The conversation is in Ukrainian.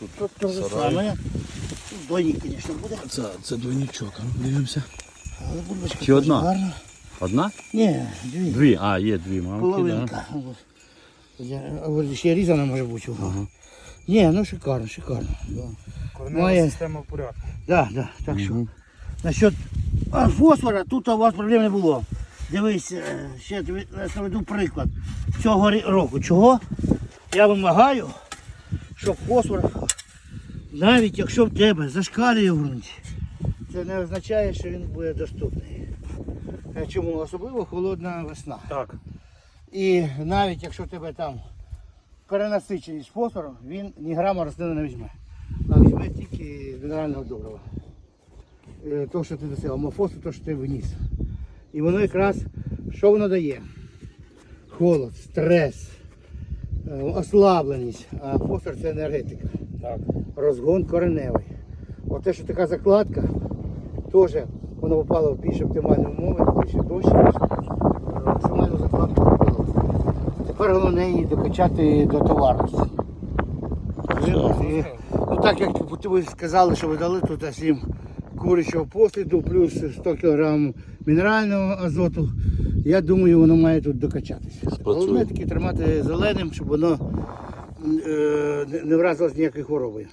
Ну тут Тут те ж сарай. саме. Двойник, звісно, буде. Це, це двойничок, а ну дивимося. Але бульбочка Чи одна? гарна. Одна? Ні, дві. Дві. А, є дві мамки, да. Половинка. От. Я- ще різана може бути. Ага. Ні, ну шикарно, шикарно. Да. Моє- система в порядку. Да, да, так що. Мгм. Насчет а, фосфора, тут у вас проблем не було. Дивись, е, ще тобі наведу приклад цього рі- року. Чого? Я вимагаю, щоб фосфор, навіть якщо в тебе зашкалює в ґрунті, це не означає, що він буде доступний. Е, Чому? Особливо холодна весна. Так. І навіть якщо в тебе там перенасиченість фосфором, він ні грама рослини не візьме. А візьме тільки мінерального добрива. Е, То, що ти досив, амофосу, то, що ти виніс. І воно якраз, що воно дає? Холод, стрес, е, ослабленість, а фосфор це енергетика, Так. розгон кореневий. Оте, що така закладка, теж воно попало в більш оптимальні умови, більше дощ, максимальну закладку робило. Тепер головне її докачати до товарності. І, Ну так як ви сказали, що ви дали тут 7 курячого посліду, плюс 100 кг мінерального азоту, я думаю, воно має тут докачатися. Головне таки тримати зеленим, щоб воно не- вразилась ніякої хворобою.